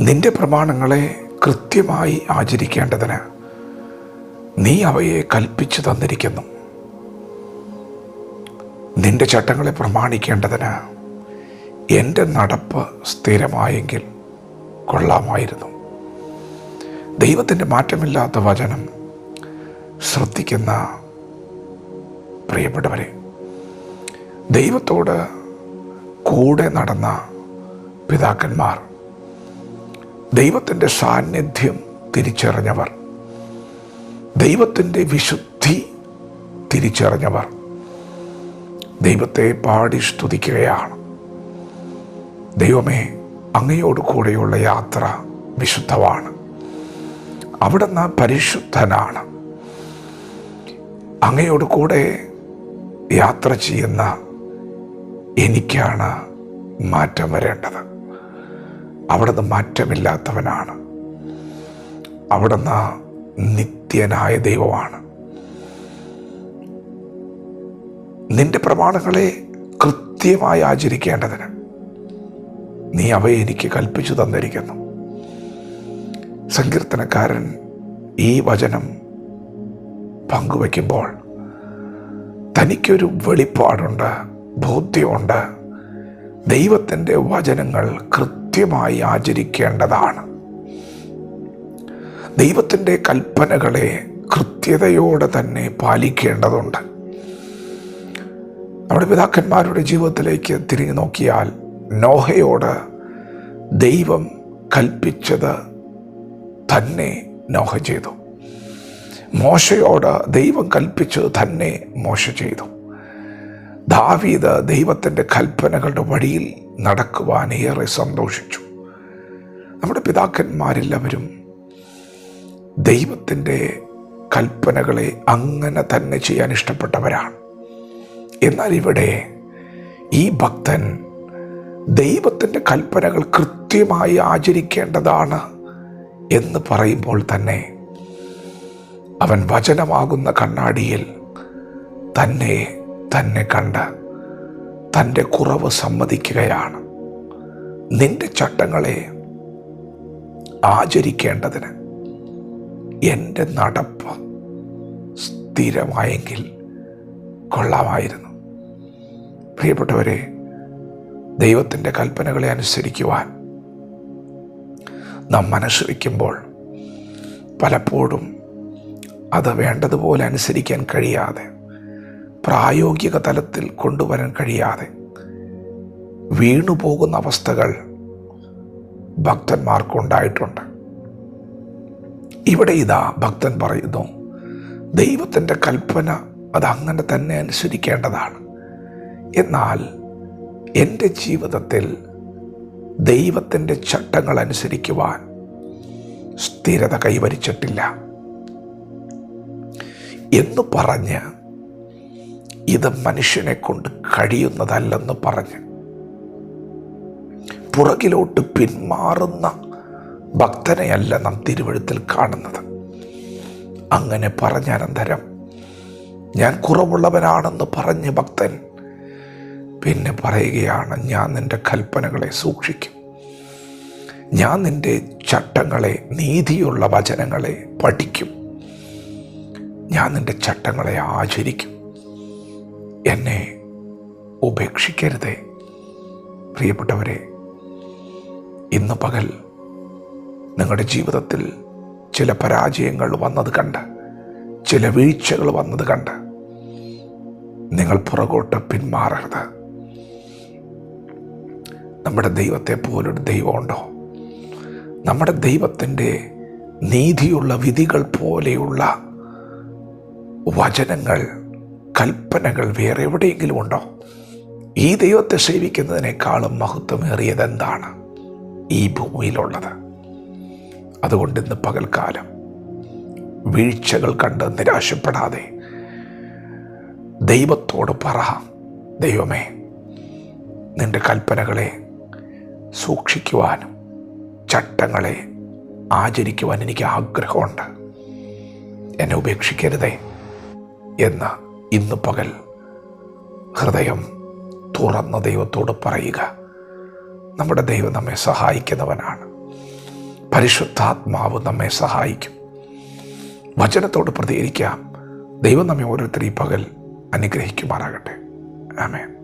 നിന്റെ പ്രമാണങ്ങളെ കൃത്യമായി ആചരിക്കേണ്ടതിന് നീ അവയെ കൽപ്പിച്ചു തന്നിരിക്കുന്നു. നിന്റെ ചട്ടങ്ങളെ പ്രമാണിക്കേണ്ടതിന് എന്റെ നടപ്പ് സ്ഥിരമായെങ്കിൽ കൊള്ളാമായിരുന്നു. ദൈവത്തിന്റെ മാറ്റമില്ലാത്ത വചനം ശ്രദ്ധിക്കുന്ന പ്രിയപ്പെട്ടവരെ ദൈവത്തോട് കൂടെ നടന്ന പിതാക്കന്മാർ ദൈവത്തിന്റെ സാന്നിധ്യം തിരിച്ചറിഞ്ഞവർ. ദൈവത്തിന്റെ വിശുദ്ധി തിരിച്ചറിഞ്ഞവർ. ദൈവത്തെ പാടി സ്തുതിക്കുകയാണ്. ദൈവമേ അങ്ങയോട് കൂടെയുള്ള യാത്ര വിശുദ്ധമാണ്. അവിടുന്ന് പരിശുദ്ധനാണ്. അങ്ങയോട് കൂടെ യാത്ര ചെയ്യുന്ന എനിക്കാണ് മാറ്റം വരേണ്ടത്. അവിടുന്ന് മാറ്റമില്ലാത്തവനാണ്. അവിടുന്ന് നിത്യനായ ദൈവമാണ്. നിന്റെ പ്രമാണങ്ങളെ കൃത്യമായി ആചരിക്കേണ്ടതിന് നീ അവയെ എനിക്ക് കൽപ്പിച്ചു തന്നിരിക്കുന്നു. സങ്കീർത്തനക്കാരൻ ഈ വചനം പങ്കുവയ്ക്കുമ്പോൾ തനിക്കൊരു വെളിപ്പാടുണ്ട് ബോധ്യമുണ്ട്. ദൈവത്തിന്റെ വചനങ്ങൾ കൃത്യമായി ആചരിക്കേണ്ടതാണ്. ദൈവത്തിന്റെ കൽപ്പനകളെ കൃത്യതയോടെ തന്നെ പാലിക്കേണ്ടതുണ്ട്. നമ്മുടെ പിതാക്കന്മാരുടെ ജീവിതത്തിലേക്ക് തിരിഞ്ഞു നോക്കിയാൽ നോഹയോട് ദൈവം കൽപ്പിച്ചത് തന്നെ നോഹ ചെയ്തു. മോശയോട് ദൈവം കൽപ്പിച്ചത് തന്നെ മോശ ചെയ്തു. ദാവീദ് ദൈവത്തിന്റെ കൽപ്പനകളുടെ വഴിയിൽ നടക്കുവാൻ ഏറെ സന്തോഷിച്ചു. നമ്മുടെ പിതാക്കന്മാരെല്ലാവരും ദൈവത്തിന്റെ കൽപ്പനകളെ അങ്ങനെ തന്നെ ചെയ്യാൻ ഇഷ്ടപ്പെട്ടവരാണ്. എന്നാൽ ഇവിടെ ഈ ഭക്തൻ ദൈവത്തിന്റെ കൽപ്പനകൾ കൃത്യമായി ആചരിക്കേണ്ടതാണ് എന്ന് പറയുമ്പോൾ തന്നെ അവൻ വചനമാകുന്ന കണ്ണാടിയിൽ തന്നെ തന്നെ കണ്ട് തന്റെ കുറവ് സമ്മതിക്കുകയാണ്. നിന്റെ ചട്ടങ്ങളെ ആചരിക്കേണ്ടതിന് എന്റെ നടപ്പ് സ്ഥിരമായെങ്കിൽ കൊള്ളാമായിരുന്നു. പ്രിയപ്പെട്ടവരെ ദൈവത്തിന്റെ കൽപ്പനകളെ അനുസരിക്കുവാൻ നാം മനസ്സ് വയ്ക്കുമ്പോൾ പലപ്പോഴും അത് വേണ്ടതുപോലെ അനുസരിക്കാൻ കഴിയാതെ പ്രായോഗിക തലത്തിൽ കൊണ്ടുവരാൻ കഴിയാതെ വീണുപോകുന്ന അവസ്ഥകൾ ഭക്തന്മാർക്കുണ്ടായിട്ടുണ്ട്. ഇവിടെ ഇതാ ഭക്തൻ പറയുന്നു ദൈവത്തിന്റെ കൽപ്പന അത് അങ്ങനെ തന്നെ അനുസരിക്കേണ്ടതാണ്. എന്നാൽ എന്റെ ജീവിതത്തിൽ ദൈവത്തിന്റെ ചട്ടങ്ങൾ അനുസരിക്കുവാൻ സ്ഥിരത കൈവരിച്ചിട്ടില്ല. എന്ന് പറഞ്ഞ് ഇത് മനുഷ്യനെ കൊണ്ട് കഴിയുന്നതല്ലെന്ന് പറഞ്ഞ്. പുറകിലോട്ട് പിന്മാറുന്ന ഭക്തനെയല്ല നാം തിരുവഴുത്തിൽ കാണുന്നത്. അങ്ങനെ പറഞ്ഞ അനന്തരം ഞാൻ കുറവുള്ളവനാണെന്ന് പറഞ്ഞ് ഭക്തൻ പിന്നെ പറയുകയാണ് ഞാൻ നിന്റെ കൽപ്പനകളെ സൂക്ഷിക്കും. ഞാൻ നിന്റെ ചട്ടങ്ങളെ നീതിയുള്ള വചനങ്ങളെ പഠിക്കും. ഞാൻ നിന്റെ ചട്ടങ്ങളെ ആചരിക്കും. എന്നെ ഉപേക്ഷിക്കരുതേ. പ്രിയപ്പെട്ടവരെ ഇന്ന് പകൽ നിങ്ങളുടെ ജീവിതത്തിൽ ചില പരാജയങ്ങൾ വന്നത് കണ്ട് ചില വീഴ്ചകൾ വന്നത് കണ്ട് നിങ്ങൾ പുറകോട്ട് പിന്മാറരുത്. നമ്മുടെ ദൈവത്തെ പോലൊരു ദൈവമുണ്ടോ? നമ്മുടെ ദൈവത്തിന്റെ നീതിയുള്ള വിധികൾ പോലെയുള്ള വചനങ്ങൾ കൽപ്പനകൾ വേറെ എവിടെയെങ്കിലും ഉണ്ടോ? ഈ ദൈവത്തെ സേവിക്കുന്നതിനേക്കാളും മഹത്വമേറിയത് എന്താണ് ഈ ഭൂമിയിലുള്ളത്? അതുകൊണ്ട് ഇന്ന് പകൽക്കാലം വീഴ്ചകൾ കണ്ട് നിരാശപ്പെടാതെ ദൈവത്തോട് പറ ദൈവമേ നിന്റെ കൽപ്പനകളെ സൂക്ഷിക്കുവാനും ചട്ടങ്ങളെ ആചരിക്കുവാൻ എനിക്ക് ആഗ്രഹമുണ്ട്. എന്നെ ഉപേക്ഷിക്കരുതേ എന്ന് ഇന്ന് പകൽ ഹൃദയം തുറന്ന ദൈവത്തോട് പറയുക. നമ്മുടെ ദൈവം നമ്മെ സഹായിക്കുന്നവനാണ്. പരിശുദ്ധാത്മാവ് നമ്മെ സഹായിക്കും. വചനത്തോട് പ്രതികരിക്കാം. ദൈവം നമ്മെ ഓരോരുത്തരും ഈ പകൽ അനുഗ്രഹിക്കുമാറാകട്ടെ. ആമേൻ.